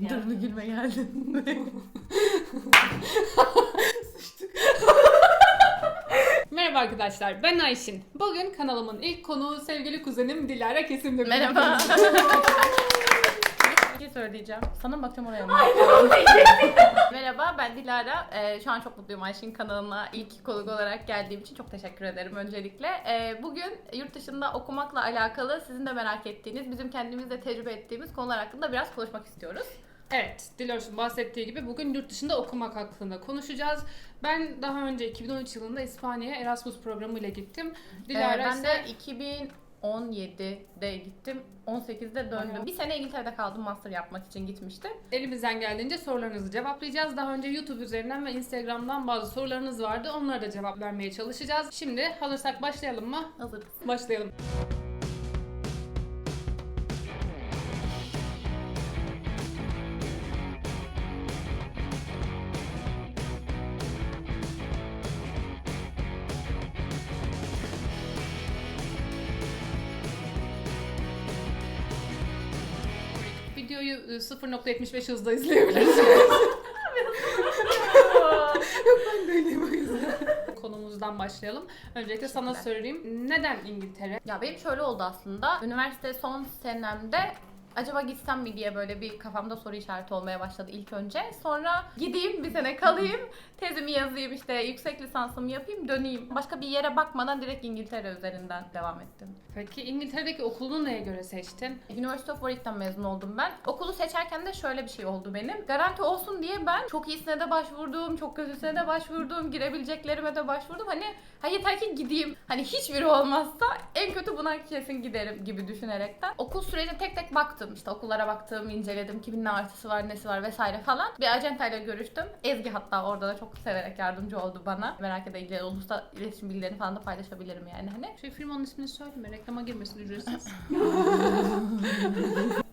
Dur bir gülme geldi. Merhaba arkadaşlar, ben Ayşin. Bugün kanalımın ilk konuğu sevgili kuzenim Dilara Kesim'le Merhaba. bir şey söyleyeceğim. Sana mı bakacağım oraya mı? Merhaba ben Dilara. Ee, şu an çok mutluyum Ayşin kanalına ilk konuk olarak geldiğim için çok teşekkür ederim öncelikle. Ee, bugün yurt dışında okumakla alakalı sizin de merak ettiğiniz, bizim kendimiz de tecrübe ettiğimiz konular hakkında biraz konuşmak istiyoruz. Evet, Diloş'un bahsettiği gibi bugün yurt dışında okumak hakkında konuşacağız. Ben daha önce 2013 yılında İspanya'ya Erasmus programı ile gittim. Dilara Ee, ben ise de 2017'de gittim. 18'de döndüm. Bayağı. Bir sene İngiltere'de kaldım. Master yapmak için gitmiştim. elimizden geldiğince sorularınızı cevaplayacağız. Daha önce YouTube üzerinden ve Instagram'dan bazı sorularınız vardı. Onlara da cevap vermeye çalışacağız. Şimdi hazırsak başlayalım mı? Hazırız. Başlayalım. 0.75 hızda izleyebilirsiniz. Konumuzdan başlayalım. Öncelikle sana sorayım. Neden İngiltere? Ya benim şöyle oldu aslında. Üniversite son senemde acaba gitsem mi diye böyle bir kafamda soru işareti olmaya başladı ilk önce. Sonra gideyim bir sene kalayım, tezimi yazayım işte yüksek lisansımı yapayım döneyim. Başka bir yere bakmadan direkt İngiltere üzerinden devam ettim. Peki İngiltere'deki okulunu neye göre seçtin? University of Warwick'ten mezun oldum ben. Okulu seçerken de şöyle bir şey oldu benim. Garanti olsun diye ben çok iyisine de başvurdum, çok kötüsüne de başvurdum, girebileceklerime de başvurdum. Hani ha yeter ki gideyim. Hani hiçbiri olmazsa en kötü buna kesin giderim gibi düşünerekten. Okul sürecine tek tek baktım. İşte okullara baktım, inceledim. Kimin ne artısı var, nesi var vesaire falan. Bir acentayla görüştüm. Ezgi hatta orada da çok severek yardımcı oldu bana. Merak edince olursa iletişim bilgilerini falan da paylaşabilirim yani hani. Şey firmanın ismini söyleme, reklama girmesin ücretsiz.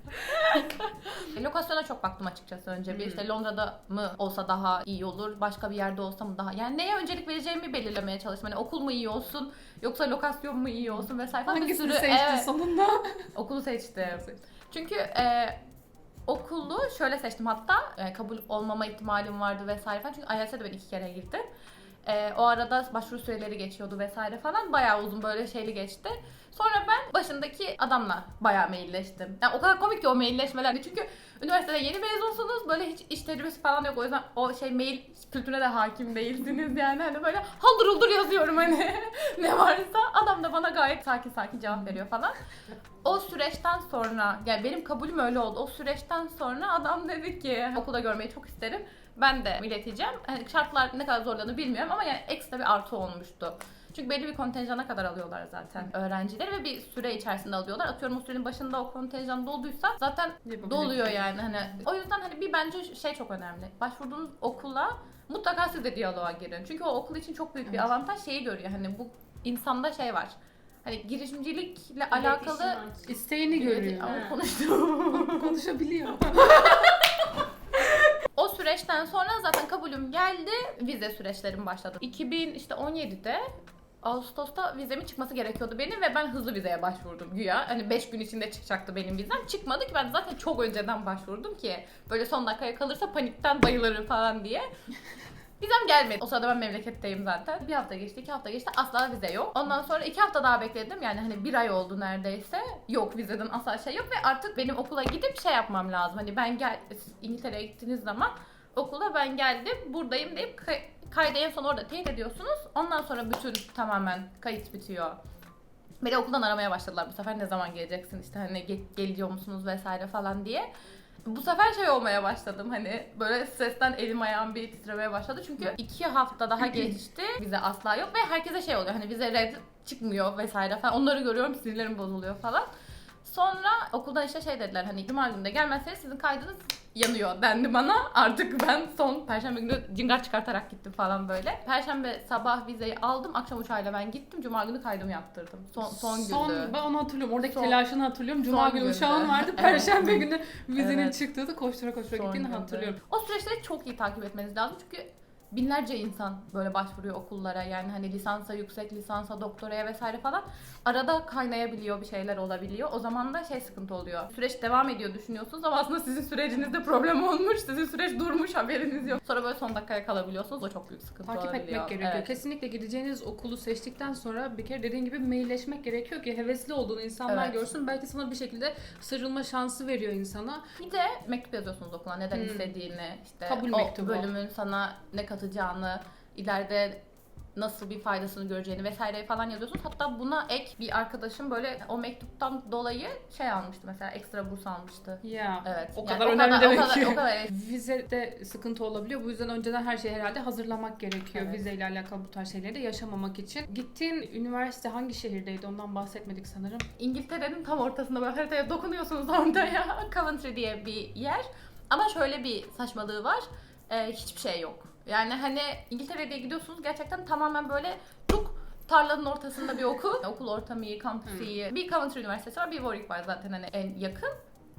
E, Lokasyona çok baktım açıkçası önce. Bir işte Londra'da mı olsa daha iyi olur, başka bir yerde olsa mı daha... Yani neye öncelik vereceğimi belirlemeye çalıştım. Hani okul mu iyi olsun, yoksa lokasyon mu iyi olsun vesaire falan. Bir Hangisini sürü- seçtin Evet, sonunda? okulu seçtim. Çünkü e, okulu şöyle seçtim hatta e, kabul olmama ihtimalim vardı vesaire falan. Çünkü IELTS'e de ben iki kere girdim. E, o arada başvuru süreleri geçiyordu vesaire falan. Bayağı uzun böyle şeyli geçti. Sonra ben başındaki adamla bayağı mailleştim. Yani o kadar komik ki o mailleşmeler. Çünkü üniversitede yeni mezunsunuz. Böyle hiç iş tecrübesi falan yok. O yüzden o şey mail kültürüne de hakim değilsiniz yani. Hani böyle haldır uldur yazıyorum hani. ne varsa. Adam da bana gayet sakin sakin cevap veriyor falan. O süreçten sonra yani benim kabulüm öyle oldu. O süreçten sonra adam dedi ki okulda görmeyi çok isterim. Ben de ileteceğim. Yani şartlar ne kadar zorlanır bilmiyorum ama yani ekstra bir artı olmuştu. Çünkü belli bir kontenjana kadar alıyorlar zaten öğrencileri ve bir süre içerisinde alıyorlar. Atıyorum o sürenin başında o kontenjan dolduysa zaten doluyor yani hani. O yüzden hani bir bence şey çok önemli. Başvurduğunuz okula mutlaka siz de diyaloğa girin. Çünkü o okul için çok büyük bir Evet. avantaj şeyi görüyor. Hani bu insanda şey var. Hani girişimcilikle alakalı İsteğini görüyor. ama konuştum. Konuşabiliyor. o süreçten sonra zaten kabulüm geldi. Vize süreçlerim başladı. 2000 işte 17'de Ağustos'ta vizemin çıkması gerekiyordu benim ve ben hızlı vizeye başvurdum güya. Hani 5 gün içinde çıkacaktı benim vizem. Çıkmadı ki ben zaten çok önceden başvurdum ki böyle son dakikaya kalırsa panikten bayılırım falan diye. Vizem gelmedi. O sırada ben memleketteyim zaten. Bir hafta geçti, iki hafta geçti. Asla vize yok. Ondan sonra iki hafta daha bekledim. Yani hani bir ay oldu neredeyse. Yok vizeden asla şey yok. Ve artık benim okula gidip şey yapmam lazım. Hani ben gel İngiltere'ye gittiğiniz zaman okula ben geldim, buradayım deyip kay- kaydı en son orada teyit ediyorsunuz. Ondan sonra bütün tamamen kayıt bitiyor. Beni okuldan aramaya başladılar bu sefer ne zaman geleceksin işte hani ge- geliyor musunuz vesaire falan diye. Bu sefer şey olmaya başladım hani böyle stresten elim ayağım bir titremeye başladı. Çünkü iki hafta daha geçti vize asla yok ve herkese şey oluyor hani vize red çıkmıyor vesaire falan onları görüyorum sinirlerim bozuluyor falan. Sonra okuldan işte şey dediler hani cuma günü de gelmezseniz sizin kaydınız yanıyor dendi bana. Artık ben son perşembe günü cingar çıkartarak gittim falan böyle. Perşembe sabah vizeyi aldım. Akşam uçağıyla ben gittim. Cuma günü kaydımı yaptırdım. Son, son gündü. Son, ben onu hatırlıyorum. Oradaki Son- telaşını hatırlıyorum. Cuma günü gündü. uçağın vardı. Evet. Perşembe günü vizenin Evet. çıktığını koştura koştura Son gittiğini gündü. hatırlıyorum. O süreçleri çok iyi takip etmeniz lazım çünkü binlerce insan böyle başvuruyor okullara. Yani hani lisansa, yüksek lisansa, doktoraya vesaire falan. Arada kaynayabiliyor bir şeyler olabiliyor. O zaman da şey sıkıntı oluyor. Süreç devam ediyor düşünüyorsunuz ama aslında sizin sürecinizde problem olmuş. Sizin süreç durmuş haberiniz yok. Sonra böyle son dakikaya kalabiliyorsunuz. O çok büyük sıkıntı Takip olabiliyor. etmek gerekiyor. Evet. Kesinlikle gideceğiniz okulu seçtikten sonra bir kere dediğin gibi mailleşmek gerekiyor ki hevesli olduğunu insanlar Evet. görsün. Belki sana bir şekilde sarılma şansı veriyor insana. Bir de mektup yazıyorsunuz okula neden Hmm. istediğini, işte Kabul o mektubu. bölümün sana ne katacağını, ileride nasıl bir faydasını göreceğini vesaire falan yazıyorsunuz. Hatta buna ek bir arkadaşım böyle o mektuptan dolayı şey almıştı mesela ekstra burs almıştı. Ya. Evet. O yani kadar önemli demek o kadar, ki. O kadar. Vizede sıkıntı olabiliyor. Bu yüzden önceden her şeyi herhalde hazırlamak gerekiyor. Evet. Vizeyle alakalı bu tarz şeyleri de yaşamamak için. Gittiğin üniversite hangi şehirdeydi? Ondan bahsetmedik sanırım. İngiltere'nin tam ortasında böyle haritaya dokunuyorsunuz ortaya. Coventry diye bir yer. Ama şöyle bir saçmalığı var. Ee, hiçbir şey yok. Yani hani İngiltere'ye gidiyorsunuz gerçekten tamamen böyle çok tarlanın ortasında bir okul. Okul ortamı iyi, kampüsü iyi. Bir Coventry Üniversitesi var, bir Warwick var zaten hani en yakın.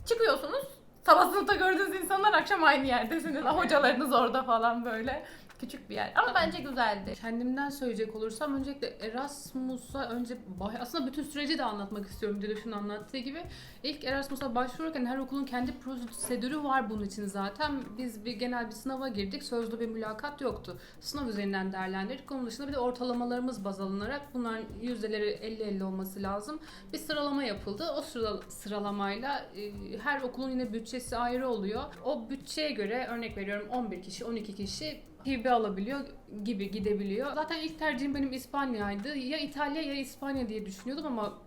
Çıkıyorsunuz. Sabah sınıfta gördüğünüz insanlar akşam aynı yerdesiniz. Hocalarınız orada falan böyle. Küçük bir yer. Ama bence güzeldi. Kendimden söyleyecek olursam öncelikle Erasmus'a önce bah- aslında bütün süreci de anlatmak istiyorum Diloş'un anlattığı gibi. İlk Erasmus'a başvururken her okulun kendi prosedürü var bunun için zaten. Biz bir genel bir sınava girdik. Sözlü bir mülakat yoktu. Sınav üzerinden değerlendirdik. Onun dışında bir de ortalamalarımız baz alınarak bunların yüzdeleri 50-50 olması lazım. Bir sıralama yapıldı. O sıra, sıralamayla e, her okulun yine bütçesi ayrı oluyor. O bütçeye göre örnek veriyorum 11 kişi, 12 kişi hibe alabiliyor gibi gidebiliyor. Zaten ilk tercihim benim İspanya'ydı. Ya İtalya ya İspanya diye düşünüyordum ama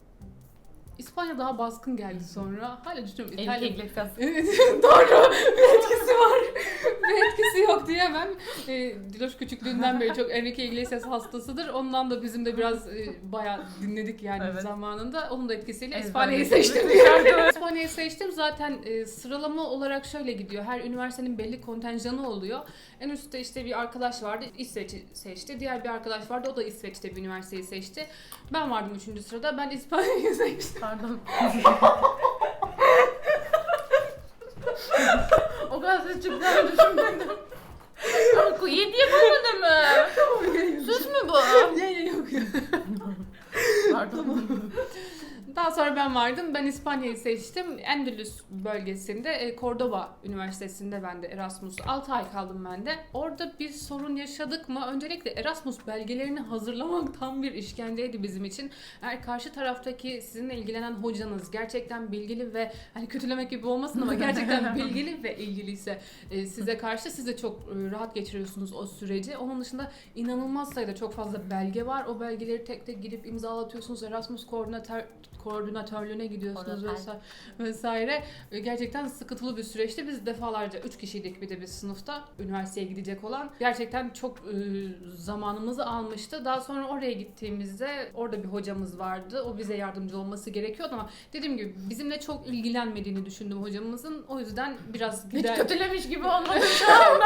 İspanya daha baskın geldi sonra. Hala düşünüyorum İtalya. Iglesias. Evet, Doğru. Bir etkisi var. Bir etkisi yok diyemem. E, Diloş küçüklüğünden beri çok Enrique Iglesias hastasıdır. Ondan da bizim de biraz e, bayağı dinledik yani Evet. zamanında. Onun da etkisiyle ettim. seçtim diyorum. İspanya'yı seçtim. Zaten e, sıralama olarak şöyle gidiyor. Her üniversitenin belli kontenjanı oluyor. En üstte işte bir arkadaş vardı. İsveç'i seçti. Diğer bir arkadaş vardı. O da İsveç'te bir üniversiteyi seçti. Ben vardım üçüncü sırada. Ben İspanya'yı seçtim. Pardon. çıkacağını düşünmedim. Ama yedi yapamadı mı? Süs mü bu? Ya ya yok ya. Pardon. Daha sonra ben vardım. Ben İspanya'yı seçtim. Endülüs bölgesinde e, Cordoba Üniversitesi'nde ben de Erasmus 6 ay kaldım ben de. Orada bir sorun yaşadık mı? Öncelikle Erasmus belgelerini hazırlamak tam bir işkenceydi bizim için. Eğer karşı taraftaki sizinle ilgilenen hocanız gerçekten bilgili ve hani kötülemek gibi olmasın ama gerçekten bilgili ve ilgiliyse e, size karşı siz de çok e, rahat geçiriyorsunuz o süreci. Onun dışında inanılmaz sayıda çok fazla belge var. O belgeleri tek tek gidip imzalatıyorsunuz. Erasmus koordinatör koordinatörlüğüne gidiyorsunuz Koordinatör. vesaire, vesaire. Gerçekten sıkıntılı bir süreçti. Biz defalarca 3 kişiydik bir de bir sınıfta üniversiteye gidecek olan. Gerçekten çok e, zamanımızı almıştı. Daha sonra oraya gittiğimizde orada bir hocamız vardı. O bize yardımcı olması gerekiyordu ama dediğim gibi bizimle çok ilgilenmediğini düşündüm hocamızın. O yüzden biraz Hiç gider... kötülemiş gibi olmadı şu anda.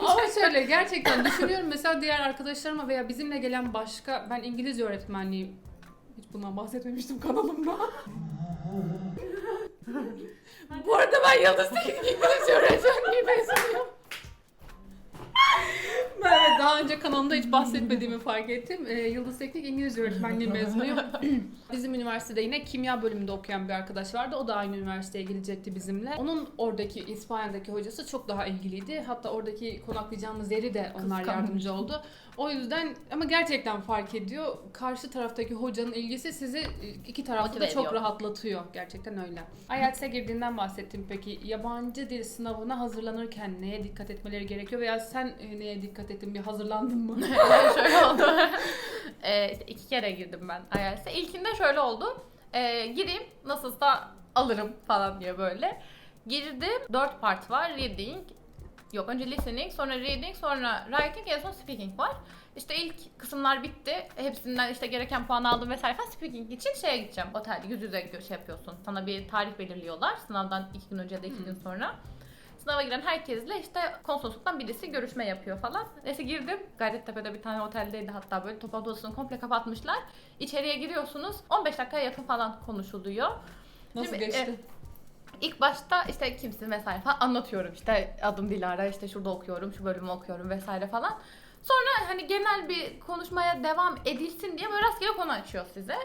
Ama şöyle gerçekten düşünüyorum mesela diğer arkadaşlarıma veya bizimle gelen başka ben İngilizce öğretmenliği hiç bundan bahsetmemiştim kanalımda. Bu arada ben Yıldız Teknik İngilizce öğretmenliği mezunuyum. Ben evet, daha önce kanalımda hiç bahsetmediğimi fark ettim. Ee, Yıldız Teknik İngilizce öğretmenliği mezunuyum. Bizim üniversitede yine kimya bölümünde okuyan bir arkadaş vardı. O da aynı üniversiteye gelecekti bizimle. Onun oradaki İspanya'daki hocası çok daha ilgiliydi. Hatta oradaki konaklayacağımız yeri de onlar Kıskanmış. yardımcı oldu. O yüzden ama gerçekten fark ediyor. Karşı taraftaki hocanın ilgisi sizi e, iki tarafta da Motive çok ediyor. rahatlatıyor. Gerçekten öyle. IELTS'e girdiğinden bahsettim peki. Yabancı dil sınavına hazırlanırken neye dikkat etmeleri gerekiyor veya sen e, neye dikkat ettin? Bir hazırlandın mı? şöyle oldu. ee, işte iki kere girdim ben IELTS'e. İlkinde şöyle oldu. Ee, gireyim nasılsa alırım falan diye böyle. Girdim. Dört part var. Reading. Yok önce listening, sonra reading, sonra writing, en son speaking var. İşte ilk kısımlar bitti. Hepsinden işte gereken puan aldım vesaire falan. Speaking için şeye gideceğim. Otelde yüz yüze şey yapıyorsun. Sana bir tarih belirliyorlar. Sınavdan iki gün önce de iki Hmm. gün sonra. Sınava giren herkesle işte konsolosluktan birisi görüşme yapıyor falan. Neyse girdim. Gayrettepe'de bir tane oteldeydi hatta böyle toplantı odasını komple kapatmışlar. İçeriye giriyorsunuz. 15 dakikaya yakın falan konuşuluyor. Nasıl Şimdi, geçti? İlk başta işte kimsin vesaire falan anlatıyorum. İşte adım Dilara, işte şurada okuyorum, şu bölümü okuyorum vesaire falan. Sonra hani genel bir konuşmaya devam edilsin diye böyle rastgele konu açıyor size.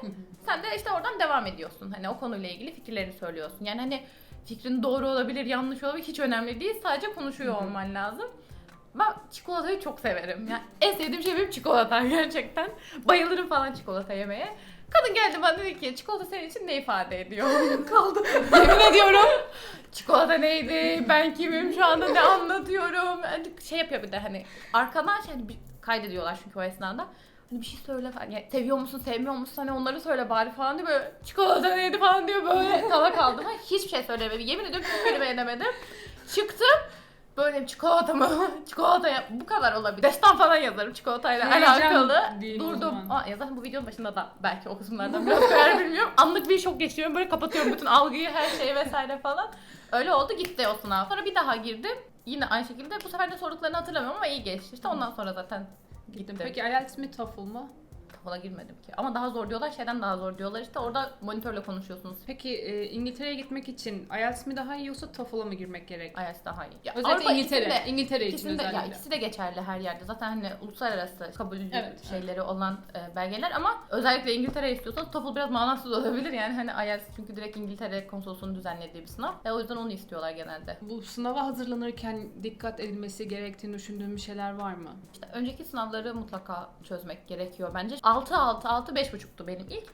Sen de işte oradan devam ediyorsun. Hani o konuyla ilgili fikirlerini söylüyorsun. Yani hani fikrin doğru olabilir, yanlış olabilir hiç önemli değil. Sadece konuşuyor olman lazım. Ben çikolatayı çok severim. Yani en sevdiğim şey benim çikolata gerçekten. Bayılırım falan çikolata yemeye. Kadın geldi bana dedi ki çikolata senin için ne ifade ediyor? Kaldı. Yemin ediyorum. Çikolata neydi? Ben kimim? Şu anda ne anlatıyorum? Hani şey yapıyor bir de hani arkadan şey hani bir kaydediyorlar çünkü o esnada. Hani bir şey söyle falan. Ya, seviyor musun, sevmiyor musun? Hani onları söyle bari falan diye böyle çikolata neydi falan diyor böyle kala kaldım. Ben hiçbir şey söylemedim. Yemin ediyorum hiçbir kelime edemedim. Çıktım. Böyle çikolata mı? çikolata ya bu kadar olabilir. Destan falan yazarım çikolatayla Heyecan alakalı. o Durdum. zaman. Aa, ya zaten bu videonun başında da belki o kısımlardan biraz koyar bilmiyorum. Anlık bir şok geçiriyorum. Böyle kapatıyorum bütün algıyı, her şeyi vesaire falan. Öyle oldu gitti o sınav. Sonra bir daha girdim. Yine aynı şekilde bu sefer de sorduklarını hatırlamıyorum ama iyi geçti. İşte ondan sonra zaten Gittim. gittim. Peki IELTS mi TOEFL mı? TOEFL'a girmedim ki. Ama daha zor diyorlar, şeyden daha zor diyorlar. İşte orada monitörle konuşuyorsunuz. Peki e, İngiltere'ye gitmek için IELTS mi daha iyi yoksa TOEFL'a mı girmek gerek? IELTS daha iyi. Ya Özellikle Avrupa İngiltere. ikisinde- İngiltere için İkisinde, özellikle. ya ikisi de geçerli her yerde. Zaten hani uluslararası kabul Evet, şeyleri olan e, belgeler ama özellikle İngiltere istiyorsanız TOEFL biraz manasız olabilir. Yani hani IELTS çünkü direkt İngiltere konsolosunun düzenlediği bir sınav. E, o yüzden onu istiyorlar genelde. Bu sınava hazırlanırken dikkat edilmesi gerektiğini düşündüğün bir şeyler var mı? İşte önceki sınavları mutlaka çözmek gerekiyor bence. 6 6 6 5.5'tu benim ilk.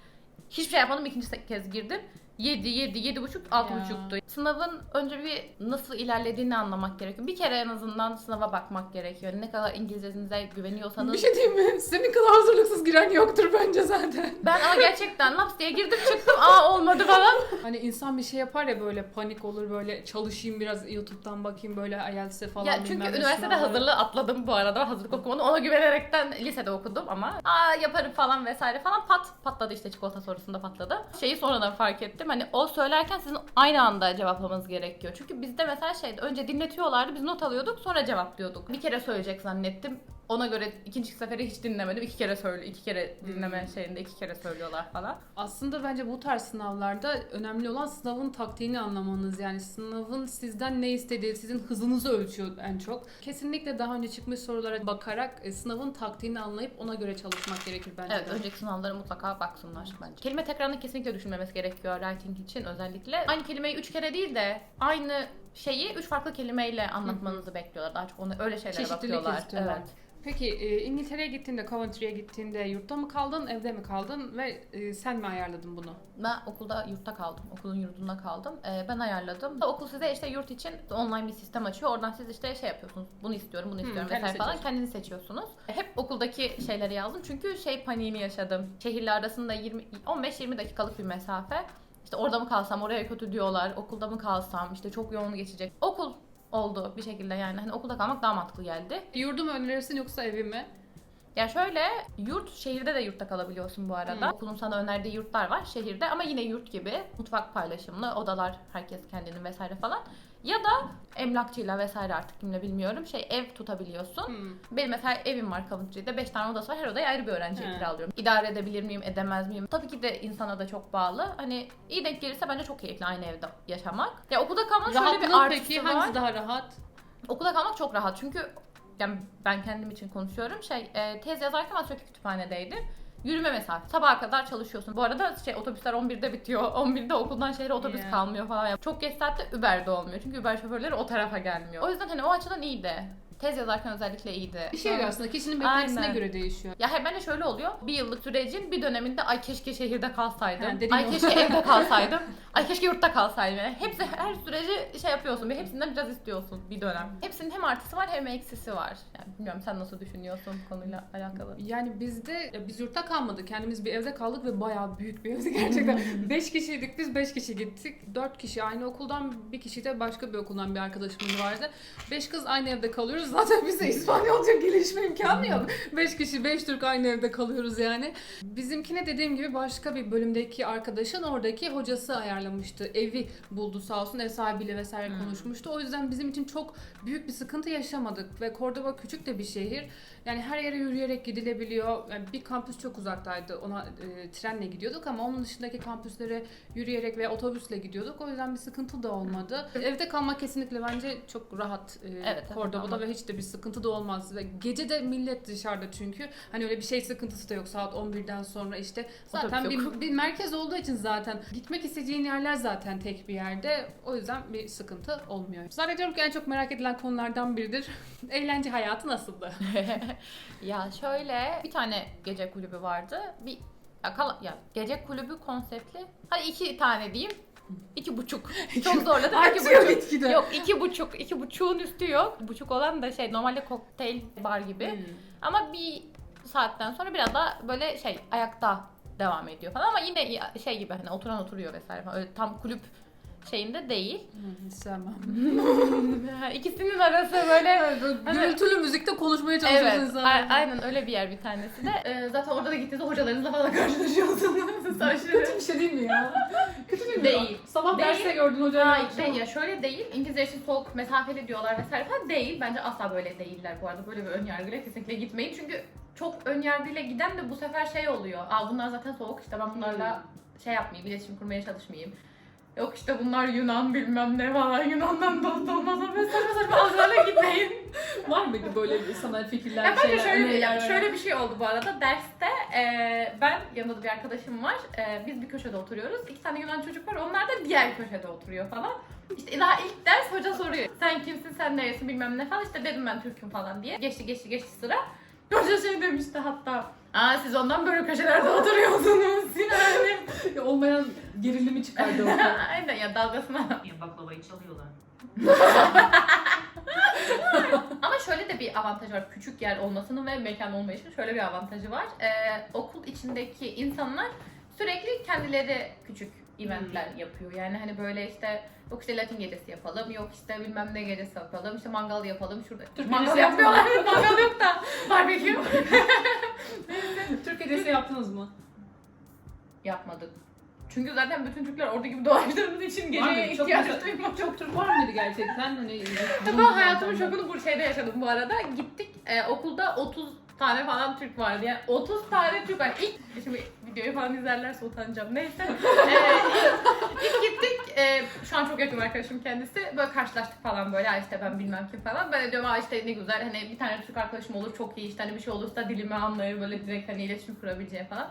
Hiçbir şey yapmadım ikinci kez girdim. 7 7 7.5 6.5'tu. Sınavın önce bir nasıl ilerlediğini anlamak gerekiyor. Bir kere en azından sınava bakmak gerekiyor. Ne kadar İngilizcenize güveniyorsanız Bir şey diyeyim mi? Senin kadar hazırlıksız giren yoktur bence zaten. Ben ama gerçekten laps diye girdim çıktım aa olmadı falan. Hani insan bir şey yapar ya böyle panik olur böyle çalışayım biraz YouTube'dan bakayım böyle IELTS'e falan ya çünkü bilmem ne üniversitede sınavlara. hazırlığı atladım bu arada hazırlık okumadım ona güvenerekten lisede okudum ama aa yaparım falan vesaire falan pat patladı işte çikolata sorusunda patladı. Şeyi sonradan fark ettim hani o söylerken sizin aynı anda cevaplamanız gerekiyor. Çünkü bizde mesela şeydi önce dinletiyorlardı biz not alıyorduk sonra cevaplıyorduk. Bir kere söyleyecek zannettim. Ona göre ikinci sefere hiç dinlemedim. iki kere söyle, iki kere dinleme Hmm. şeyinde iki kere söylüyorlar falan. Aslında bence bu tarz sınavlarda önemli olan sınavın taktiğini anlamanız. Yani sınavın sizden ne istediği, sizin hızınızı ölçüyor en çok. Kesinlikle daha önce çıkmış sorulara bakarak e, sınavın taktiğini anlayıp ona göre çalışmak gerekir bence. Evet, de. önceki sınavlara mutlaka baksınlar bence. Kelime tekrarını kesinlikle düşünmemesi gerekiyor writing için özellikle. Aynı kelimeyi üç kere değil de aynı şeyi üç farklı kelimeyle anlatmanızı bekliyorlar. Daha çok onu öyle şeylere Çeşitlilik bakıyorlar. istiyorlar. Evet. Peki e, İngiltere'ye gittiğinde, Coventry'ye gittiğinde yurtta mı kaldın, evde mi kaldın ve e, sen mi ayarladın bunu? Ben okulda yurtta kaldım. Okulun yurdunda kaldım. Ee, ben ayarladım. Okul size işte yurt için online bir sistem açıyor. Oradan siz işte şey yapıyorsunuz. Bunu istiyorum, bunu istiyorum kendi vesaire falan. seçiyorsun. Kendiniz seçiyorsunuz. Hep okuldaki şeyleri yazdım. Çünkü şey paniğini yaşadım. Şehirler arasında 20 15-20 dakikalık bir mesafe. İşte orada mı kalsam, oraya kötü diyorlar. Okulda mı kalsam, işte çok yoğun geçecek. Okul oldu bir şekilde yani. Hani okulda kalmak daha mantıklı geldi. Yurdu mu önerirsin yoksa evi mi? Ya şöyle yurt şehirde de yurtta kalabiliyorsun bu arada. Hı. Okulun sana önerdiği yurtlar var şehirde ama yine yurt gibi mutfak paylaşımlı odalar herkes kendinin vesaire falan. Ya da emlakçıyla vesaire artık kimle bilmiyorum şey ev tutabiliyorsun. Hmm. Benim mesela evim var Coventry'de 5 tane odası var her odaya ayrı bir öğrenciye He. kiralıyorum. İdare edebilir miyim edemez miyim? Tabii ki de insana da çok bağlı. Hani iyi denk gelirse bence çok keyifli aynı evde yaşamak. Ya okulda kalmanın şöyle bir artısı peki var. hangisi daha rahat? Okulda kalmak çok rahat çünkü yani ben kendim için konuşuyorum. Şey e, tez yazarken Atatürk kütüphanedeydi. Yürüme mesafe. Sabaha kadar çalışıyorsun. Bu arada şey otobüsler 11'de bitiyor. 11'de okuldan şehre otobüs Yeah. kalmıyor falan. Çok geç saatte Uber'de olmuyor. Çünkü Uber şoförleri o tarafa gelmiyor. O yüzden hani o açıdan iyiydi. Tez yazarken özellikle iyiydi. Bir şey aslında kişinin beklentisine Aynen. göre değişiyor. Ya hayır bence şöyle oluyor. Bir yıllık sürecin bir döneminde ay keşke şehirde kalsaydım. Ha, ay o. keşke evde kalsaydım. ay keşke yurtta kalsaydım. Yani hepsi her süreci şey yapıyorsun. Bir hepsinden biraz istiyorsun bir dönem. Hepsinin hem artısı var hem eksisi var. Yani bilmiyorum sen nasıl düşünüyorsun konuyla alakalı. Yani bizde ya biz yurtta kalmadık. Kendimiz bir evde kaldık ve bayağı büyük bir evdi gerçekten. 5 kişiydik biz 5 kişi gittik. 4 kişi aynı okuldan bir kişi de başka bir okuldan bir arkadaşımız vardı. 5 kız aynı evde kalıyoruz kalıyoruz. Zaten bize İspanyolca gelişme imkanı yok. 5 kişi 5 Türk aynı evde kalıyoruz yani. Bizimkine dediğim gibi başka bir bölümdeki arkadaşın oradaki hocası ayarlamıştı. Evi buldu sağ olsun ev sahibiyle vesaire Hmm. konuşmuştu. O yüzden bizim için çok büyük bir sıkıntı yaşamadık ve Cordoba küçük de bir şehir. Yani her yere yürüyerek gidilebiliyor. Yani bir kampüs çok uzaktaydı. Ona e, trenle gidiyorduk ama onun dışındaki kampüslere yürüyerek veya otobüsle gidiyorduk. O yüzden bir sıkıntı da olmadı. Evde kalmak kesinlikle bence çok rahat e, Evet, Cordoba'da ve hiç de bir sıkıntı da olmaz. Ve gece de millet dışarıda çünkü. Hani öyle bir şey sıkıntısı da yok saat 11'den sonra işte. Zaten yok. bir, bir merkez olduğu için zaten gitmek isteyeceğin yerler zaten tek bir yerde. O yüzden bir sıkıntı olmuyor. Zannediyorum ki en çok merak edilen konulardan biridir. Eğlence hayatı nasıldı? ya şöyle bir tane gece kulübü vardı. Bir ya, kal- ya gece kulübü konseptli. Hadi iki tane diyeyim. İki buçuk. Çok zorladım. iki buçuk. gitgide. Yok iki buçuk. iki buçuğun üstü yok. Buçuk olan da şey normalde kokteyl bar gibi. Hmm. Ama bir saatten sonra biraz daha böyle şey ayakta devam ediyor falan ama yine şey gibi hani oturan oturuyor vesaire falan. Öyle tam kulüp şeyinde değil. Hmm, hiç sevmem. İkisinin arası böyle Hani- Gürültülü müzikte konuşmaya çalışıyorsun Evet, insanlar. a- aynen öyle bir yer bir tanesi de. Ee, zaten orada da gittiğinizde hocalarınızla falan karşılaşıyorsunuz. Kötü bir şey değil mi ya? Kötü değil mi? Değil. Sabah Değil. derste gördün hocam. Hayır, değil ya şöyle değil. İngilizce için soğuk mesafeli diyorlar vesaire falan değil. Bence asla böyle değiller bu arada. Böyle bir ön yargıyla kesinlikle gitmeyin. Çünkü çok ön yargıyla giden de bu sefer şey oluyor. Aa bunlar zaten soğuk işte ben bunlarla şey yapmayayım, iletişim kurmaya çalışmayayım. Yok işte bunlar Yunan bilmem ne falan. Yunan'dan dost olmaz ama saçma saçma gitmeyin. Var mıydı böyle bir sana fikirler, Ya bence şeyler, şöyle, bir, şöyle bir şey oldu bu arada. Derste e, ben yanımda bir arkadaşım var. E, biz bir köşede oturuyoruz. İki tane Yunan çocuk var. Onlar da diğer köşede oturuyor falan. İşte daha ilk ders hoca soruyor. Sen kimsin, sen neresin bilmem ne falan. İşte dedim ben Türk'üm falan diye. Geçti geçti geçti sıra. Hoca şey demişti hatta. Aa siz ondan böyle köşelerde oturuyorsunuz yani. Olmayan gerilimi çıkardı orada. Aynen ya dalgasına. Ya baklavayı çalıyorlar. Ama şöyle de bir avantajı var. Küçük yer olmasının ve mekan olmayışının şöyle bir avantajı var. Ee, okul içindeki insanlar sürekli kendileri küçük eventler yapıyor. Yani hani böyle işte yok işte Latin gecesi yapalım, yok işte bilmem ne gecesi yapalım, işte mangal yapalım şurada. Türk mangal gecesi yapmıyorlar, mangal yok da barbekü Türk hediyesi yaptınız mı? yapmadık. Çünkü zaten bütün Türkler orada gibi dolaştığımız için? Çok ihtiyaç duymadım. Çok Türk var mıydı gerçekten? Hani Ben hayatımın şokunu bu şeyde yaşadım bu arada. Gittik e, okulda 30 tane falan Türk vardı. Yani 30 tane Türk var. İlk şimdi videoyu falan izlerlerse utanacağım. Neyse. E, ilk, ilk gittik. E, şu an çok yakın arkadaşım kendisi. Böyle karşılaştık falan böyle. "Aa işte ben bilmem kim falan. Ben de diyorum Aa işte ne güzel. Hani bir tane Türk arkadaşım olur çok iyi işte. Hani bir şey olursa dilimi anlayır. Böyle direkt hani iletişim kurabileceği falan.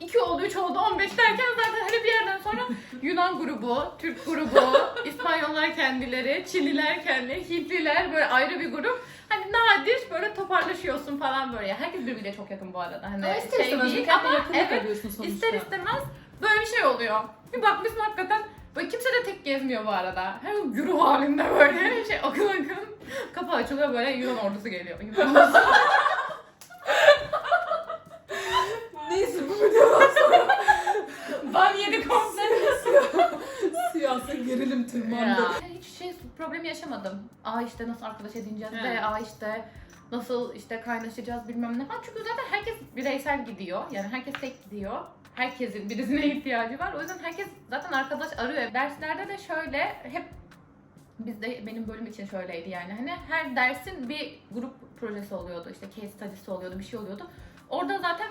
2 oldu, 3 oldu, 15 derken zaten hani bir yerden sonra Yunan grubu, Türk grubu, İspanyollar kendileri, Çinliler kendi, Hintliler böyle ayrı bir grup. Hani nadir böyle toparlaşıyorsun falan böyle. Herkes birbiriyle çok yakın bu arada. Hani Ama ister istemez değil ama evet ister istemez böyle bir şey oluyor. Bir bakmışsın hakikaten böyle kimse de tek gezmiyor bu arada. Gün güruh halinde böyle şey akın akın. Kapı açılıyor böyle Yunan ordusu geliyor. Yunan ordusu. Neyse bu videodan sonra Ban yedi komple. Gerilim tırmandı. Ya. Hiç şey problemi yaşamadım. Aa işte nasıl arkadaş edineceğiz Evet. de aa işte nasıl işte kaynaşacağız bilmem ne falan. Çünkü zaten herkes bireysel gidiyor. Yani herkes tek gidiyor. Herkesin birisine ihtiyacı var. O yüzden herkes zaten arkadaş arıyor. Derslerde de şöyle hep bizde benim bölüm için şöyleydi yani. Hani her dersin bir grup projesi oluyordu. İşte case study'si oluyordu, bir şey oluyordu. Orada zaten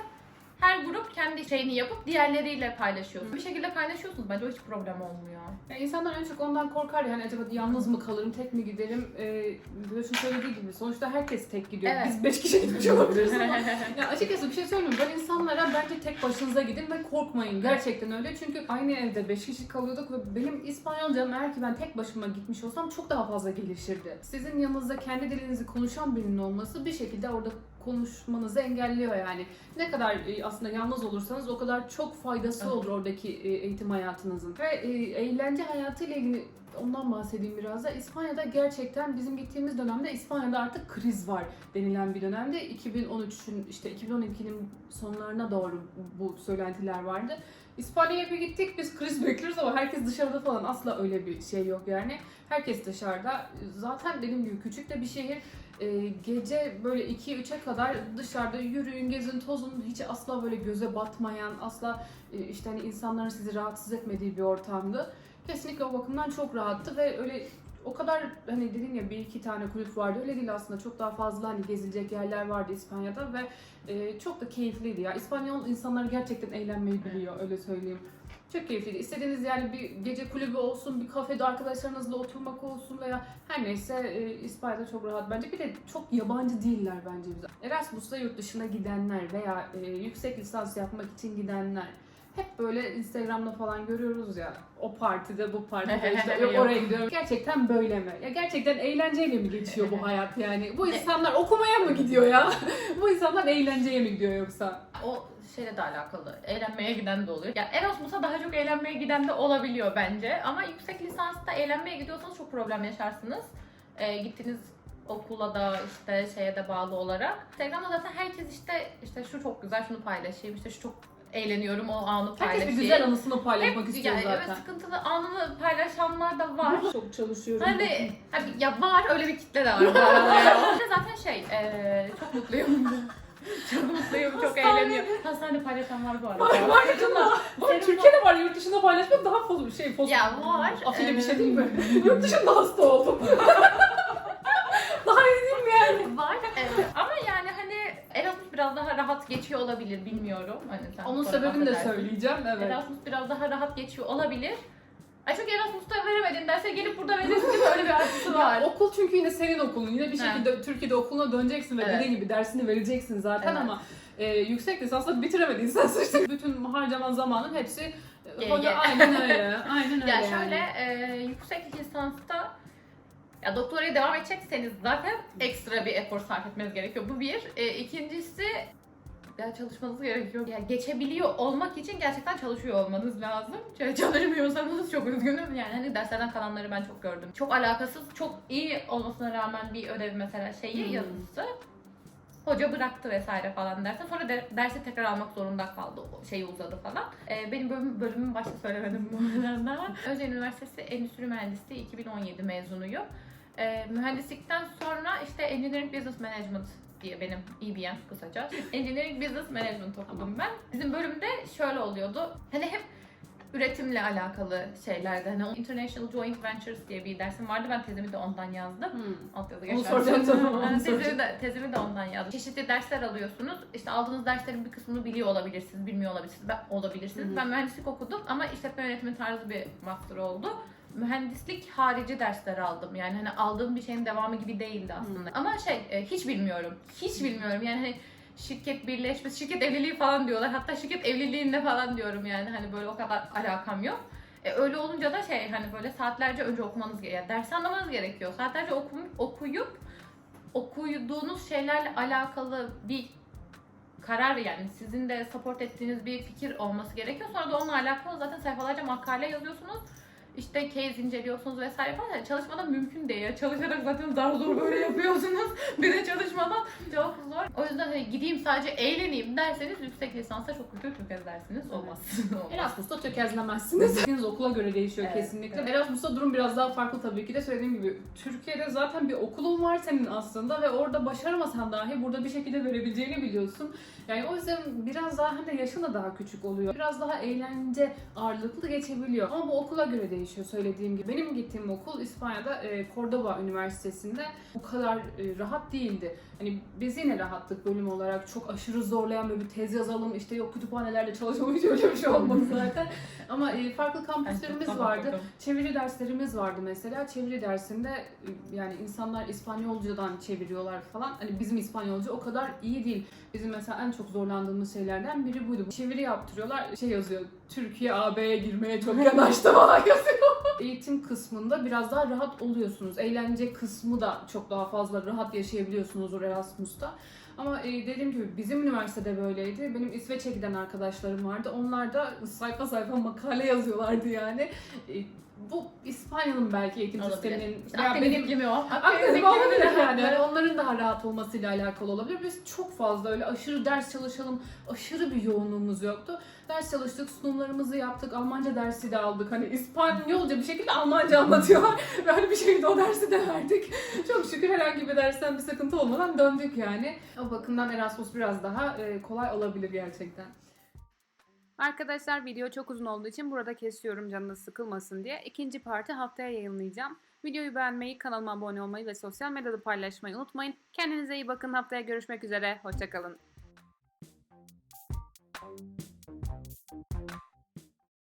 her grup kendi şeyini yapıp diğerleriyle paylaşıyorsun. Bir şekilde kaynaşıyorsunuz. Bence o hiç problem olmuyor. Ya insanlar en çok ondan korkar ya hani acaba yalnız mı kalırım, tek mi giderim? Ee, Gülüş'ün söylediği gibi sonuçta herkes tek gidiyor. Evet. Biz beş kişi gitmiş olabiliriz ama ya açıkçası bir şey söyleyeyim. Ben insanlara bence tek başınıza gidin ve korkmayın. Gerçekten öyle. Çünkü aynı evde 5 kişi kalıyorduk ve benim İspanyolcam eğer ki ben tek başıma gitmiş olsam çok daha fazla gelişirdi. Sizin yanınızda kendi dilinizi konuşan birinin olması bir şekilde orada konuşmanızı engelliyor yani. Ne kadar e, aslında yalnız olursanız o kadar çok faydası olur oradaki e, eğitim hayatınızın. Ve e, eğlence hayatıyla ilgili Ondan bahsedeyim biraz da. İspanya'da gerçekten bizim gittiğimiz dönemde İspanya'da artık kriz var denilen bir dönemde. 2013'ün işte 2012'nin sonlarına doğru bu söylentiler vardı. İspanya'ya bir gittik biz kriz bekliyoruz ama herkes dışarıda falan asla öyle bir şey yok yani. Herkes dışarıda. Zaten dediğim gibi küçük de bir şehir. Ee, gece böyle 2-3'e kadar dışarıda yürüyün, gezin, tozun hiç asla böyle göze batmayan, asla e, işte hani insanların sizi rahatsız etmediği bir ortamdı. Kesinlikle o bakımdan çok rahattı ve öyle o kadar hani dedin ya bir iki tane kulüp vardı öyle değil aslında çok daha fazla hani gezilecek yerler vardı İspanya'da ve e, çok da keyifliydi ya. İspanyol insanlar gerçekten eğlenmeyi biliyor öyle söyleyeyim. Çok keyifliydi. İstediğiniz yani bir gece kulübü olsun, bir kafede arkadaşlarınızla oturmak olsun veya her neyse e, İspanya'da çok rahat bence. Bir de çok yabancı değiller bence bize. Erasmus'ta yurt dışına gidenler veya e, yüksek lisans yapmak için gidenler hep böyle Instagram'da falan görüyoruz ya o partide bu partide işte yok oraya gidiyorum. Gerçekten böyle mi? Ya gerçekten eğlenceyle mi geçiyor bu hayat yani? Bu insanlar okumaya mı gidiyor ya? bu insanlar eğlenceye mi gidiyor yoksa? O şeyle de alakalı. Eğlenmeye giden de oluyor. Ya Erasmus'a daha çok eğlenmeye giden de olabiliyor bence. Ama yüksek lisansta eğlenmeye gidiyorsanız çok problem yaşarsınız. Ee, gittiğiniz okula da işte şeye de bağlı olarak. Instagram'da zaten herkes işte işte şu çok güzel şunu paylaşayım işte şu çok eğleniyorum o anı Herkes paylaşayım. bir güzel anısını paylaşmak Hep, istiyor yani, zaten. Evet sıkıntılı anını paylaşanlar da var. Çok çalışıyorum. Hani hani ya var öyle bir kitle de var bu arada ya. Bir de zaten şey eee, çok mutluyum. çok mutluyum, çok Hastane. eğleniyor. Hastane paylaşan var bu arada. Var var canım. Var, Türkiye'de var yurt dışında paylaşmak daha fazla şey fazla. Ya var. Afile bir Ee, şey değil mi? yurt dışında hasta oldum. daha iyi değil mi yani? Var. Evet. Ama yani biraz daha rahat geçiyor olabilir bilmiyorum. Hani sen Onun sonra sebebini de bahsedersin. söyleyeceğim evet. Erasmus biraz daha rahat geçiyor olabilir. Ay çok Erasmus'ta veremedin derse gelip burada verirsin gibi öyle bir artısı var. Ya, okul çünkü yine senin okulun. Yine bir şekilde Türkiye'de okuluna döneceksin ve Evet. dediğin gibi dersini vereceksin zaten Evet. ama e, yüksek lisansla bitiremediysen işte bütün harcaman zamanın hepsi e, hoca aynen öyle. Aynen öyle Ya yani. şöyle e, yüksek lisansta ya doktoraya devam edecekseniz zaten ekstra bir efor sarf etmeniz gerekiyor. Bu bir. E, ikincisi ya çalışmanız gerekiyor. Ya geçebiliyor olmak için gerçekten çalışıyor olmanız lazım. Ç- Çalışmıyorsanız çok üzgünüm. Yani hani derslerden kalanları ben çok gördüm. Çok alakasız, çok iyi olmasına rağmen bir ödev mesela şeyi Hmm. yazısı. Hoca bıraktı vesaire falan derse. Sonra de, dersi tekrar almak zorunda kaldı. Şeyi uzadı falan. Ee, benim bölüm, bölümümü başta söylemedim bu arada. Özel Üniversitesi Endüstri Mühendisliği 2017 mezunuyum. Ee, mühendislikten sonra işte Engineering Business Management diye benim EBM kısaca. Engineering Business Management okudum ben. Bizim bölümde şöyle oluyordu. Hani hep üretimle alakalı şeylerdi. Hani o International Joint Ventures diye bir dersim vardı. Ben tezimi de ondan yazdım. Hmm. Alt yazı tezimi de, tezimi de ondan yazdım. Çeşitli dersler alıyorsunuz. İşte aldığınız derslerin bir kısmını biliyor olabilirsiniz, bilmiyor olabilirsiniz. Ben, olabilirsiniz. Hı. Ben mühendislik okudum ama işletme yönetimi tarzı bir master oldu. Mühendislik harici dersler aldım. Yani hani aldığım bir şeyin devamı gibi değildi aslında. Ama şey e, hiç bilmiyorum. Hiç bilmiyorum. Yani hani şirket birleşmesi, şirket evliliği falan diyorlar. Hatta şirket evliliğinde falan diyorum yani. Hani böyle o kadar alakam yok. E, öyle olunca da şey hani böyle saatlerce önce okumanız gerekiyor. Yani dersi anlamanız gerekiyor. Saatlerce okum, okuyup okuduğunuz şeylerle alakalı bir karar yani sizin de support ettiğiniz bir fikir olması gerekiyor. Sonra da onunla alakalı zaten sayfalarca makale yazıyorsunuz. İşte case inceliyorsunuz vesaire falan. Yani çalışmadan mümkün değil ya. Çalışarak zaten daha zor böyle yapıyorsunuz. bir de çalışmadan çok zor. O yüzden hani gideyim sadece eğleneyim derseniz yüksek lisansa çok kötü tökezlersiniz. Olmaz. Olmaz. Erasmus'ta tökezlemezsiniz. Gittiğiniz okula göre değişiyor Evet, kesinlikle. evet. Erasmus'ta durum biraz daha farklı tabii ki de söylediğim gibi. Türkiye'de zaten bir okulun var senin aslında ve orada başaramasan dahi burada bir şekilde verebileceğini biliyorsun. Yani o yüzden biraz daha hani yaşın da daha küçük oluyor. Biraz daha eğlence ağırlıklı geçebiliyor. Ama bu okula göre değişiyor söylediğim gibi. Benim gittiğim okul İspanya'da e, Cordoba Üniversitesi'nde bu kadar e, rahat değildi. Hani biz yine rahattık bölüm olarak. Çok aşırı zorlayan böyle bir tez yazalım işte yok kütüphanelerde çalışmam hiç öyle bir şey olmadı zaten. Ama e, farklı kampüslerimiz vardı. Çeviri derslerimiz vardı mesela. Çeviri dersinde e, yani insanlar İspanyolcadan çeviriyorlar falan. Hani bizim İspanyolca o kadar iyi değil. Bizim mesela en çok zorlandığımız şeylerden biri buydu. Çeviri yaptırıyorlar. Şey yazıyor. Türkiye AB'ye girmeye çok yanaştı falan yazıyor. Eğitim kısmında biraz daha rahat oluyorsunuz. Eğlence kısmı da çok daha fazla rahat yaşayabiliyorsunuz o Erasmus'ta. Ama e, dediğim gibi bizim üniversitede böyleydi. Benim İsveç'e giden arkadaşlarım vardı. Onlar da sayfa sayfa makale yazıyorlardı yani. Bu İspanya'nın belki eğitim Olabilir. sisteminin İşte Akdeniz benim iklimi o. Akdeniz iklimi. olabilir yani. Hani onların daha rahat olmasıyla alakalı olabilir. Biz çok fazla öyle aşırı ders çalışalım, aşırı bir yoğunluğumuz yoktu. Ders çalıştık, sunumlarımızı yaptık, Almanca dersi de aldık. Hani İspanyolca bir şekilde Almanca anlatıyorlar. Ve hani bir şekilde o dersi de verdik. Çok şükür herhangi bir dersten bir sıkıntı olmadan döndük yani. O bakımdan Erasmus biraz daha e, kolay olabilir gerçekten. Arkadaşlar video çok uzun olduğu için burada kesiyorum canınız sıkılmasın diye. İkinci parti haftaya yayınlayacağım. Videoyu beğenmeyi, kanalıma abone olmayı ve sosyal medyada paylaşmayı unutmayın. Kendinize iyi bakın. Haftaya görüşmek üzere. Hoşçakalın.